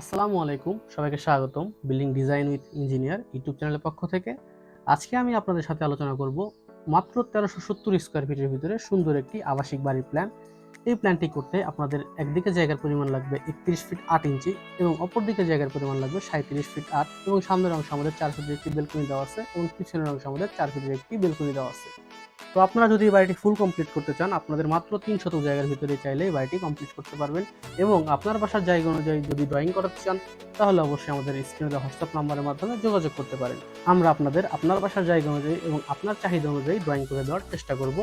আসসালামু আলাইকুম, সবাইকে স্বাগতম building design with engineer YouTube চ্যানেলের পক্ষ থেকে। আজকে আমি আপনাদের সাথে আলোচনা করব মাত্র তেরোশো সত্তর স্কোয়ার ফিটের ভিতরে সুন্দর একটি আবাসিক বাড়ির প্ল্যান এই প্ল্যানটি করতে আপনাদের একদিকে জায়গার পরিমাণ লাগবে একত্রিশ ফিট আট ইঞ্চি এবং অপরদিকে জায়গার পরিমাণ লাগবে সাঁত্রিশ ফিট আট এবং সামনের অংশ আমাদের চার ফিটের একটি বেলকনি দেওয়া আছে এবং পিছনের অংশ আমাদের চার ফিটের একটি বেলকনি দেওয়া আছে। তো আপনারা যদি এই বাড়িটি ফুল কমপ্লিট করতে চান, আপনাদের মাত্র তিন শতক জায়গার ভিতরে চাইলে এই বাড়িটি কমপ্লিট করতে পারবেন এবং আপনার বাসার জায়গা অনুযায়ী যদি ড্রয়িং করাতে চান, তাহলে অবশ্যই আমাদের স্ক্রিনে দেওয়া হোয়াটসঅ্যাপ নাম্বারের মাধ্যমে যোগাযোগ করতে পারেন। আমরা আপনাদের আপনার বাসার জায়গা অনুযায়ী এবং আপনার চাহিদা অনুযায়ী ড্রয়িং করে দেওয়ার চেষ্টা করব।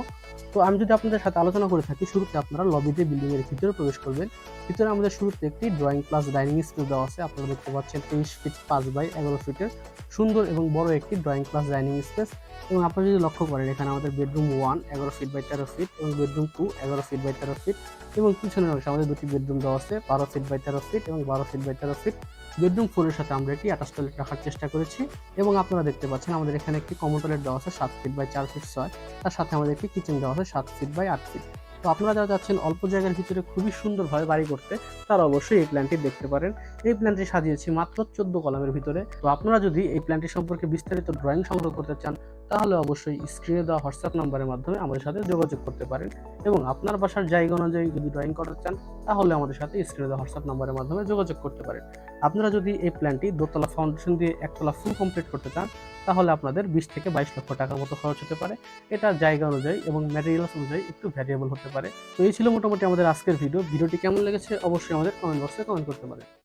তো আমি যদি আপনাদের সাথে আলোচনা করে থাকি, শুরুতে আপনারা লবিতে বিল্ডিং এর ভিতরে প্রবেশ করবেন। ভিতরে আমাদের শুরুতে একটি ড্রয়িং প্লাস ডাইনিং স্পেস দেওয়া আছে। আপনারা দেখতে পাচ্ছেন তেইশ ফিট পাঁচ বাই এগারো ফিটের সুন্দর এবং বড় একটি ড্রয়িং প্লাস ডাইনিং স্পেস এবং আপনারা যদি লক্ষ্য করেন, এখানে আমাদের বেডরুম ওয়ান, এগারো ফিট বাই তেরো ফিট এবং বেডরুম টু, এগারো ফিট বাই তেরো ফিট এবং পিছনের অংশে আমাদের দুটি বেডরুম দেওয়া আছে, বারো ফিট বাই তেরো ফিট এবং বারো ফিট বাই তেরো ফিট। বেডরুম ফোরের সাথে আমরা এটি অ্যাটাচ টয়লেট রাখার চেষ্টা করেছি এবং আপনারা দেখতে পাচ্ছেন আমাদের এখানে একটি কমন টয়লেট দেওয়া আছে, সাত ফিট বাই চার ফিট ছয়। তার সাথে আমাদের একটি কিচেন দেওয়া আছে, সাত ফিট বাই আট ফিট। তো আপনারা যারা যাচ্ছেন, অল্প জায়গার ভিতরে খুবই সুন্দরভাবে বাড়ি করতে, তারা অবশ্যই এই প্ল্যানটি দেখতে পারেন। এই প্ল্যানটি সাজিয়েছি মাত্র চোদ্দ কলামের ভিতরে। তো আপনারা যদি এই প্ল্যানটি সম্পর্কে বিস্তারিত ড্রয়িং সংগ্রহ করতে চান, তাহলে অবশ্যই স্ক্রিনে দেওয়া হোয়াটসঅ্যাপ নাম্বারের মাধ্যমে আমাদের সাথে যোগাযোগ করতে পারেন। এবং আপনার বাসার জায়গা অনুযায়ী যদি ড্রয়িং করতে চান, তাহলে আমাদের সাথে স্ক্রিনে দেওয়া হোয়াটসঅ্যাপ নাম্বারের মাধ্যমে যোগাযোগ করতে পারেন। আপনারা যদি এই প্ল্যানটি দোতলা ফাউন্ডেশন দিয়ে একতলা ফুল কমপ্লিট করতে চান, তাহলে আপনাদের বিশ থেকে বাইশ লক্ষ টাকার মতো খরচ হতে পারে। এটা জায়গা অনুযায়ী এবং ম্যাটেরিয়ালস অনুযায়ী একটু ভ্যারিয়েবল হতে পারে। তো এই ছিল মোটামুটি আমাদের আজকের ভিডিও ভিডিওটি কেমন লেগেছে অবশ্যই আমাদের কমেন্ট বক্সে কমেন্ট করতে পারেন।